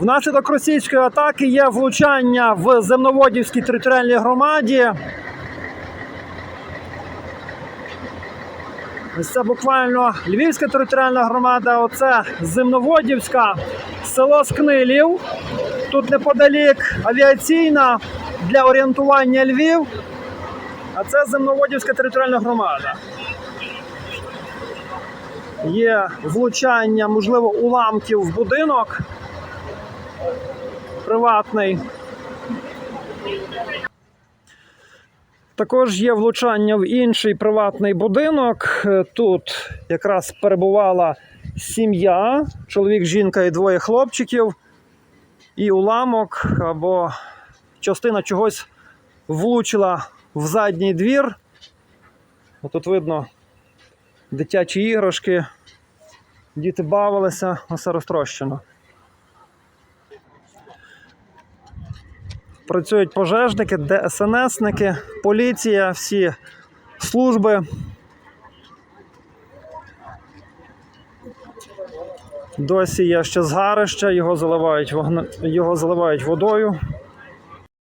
Внаслідок російської атаки є влучання в Земноводівській територіальній громаді. Ось це буквально Львівська територіальна громада, оце Земноводівська, село Скнилів. Тут неподалік авіаційна для орієнтування Львів. А це Земноводівська територіальна громада. Є влучання, можливо, уламків в будинок приватний. Також є влучання в інший приватний будинок. Е, Тут якраз перебувала сім'я, чоловік, жінка і двоє хлопчиків. І уламок або частина чогось влучила в задній двір. Тут видно дитячі іграшки. Діти бавилися, усе розтрощено. Працюють пожежники, ДСНСники, поліція, всі служби. Досі є ще згарища, його заливають, вогне... його заливають водою.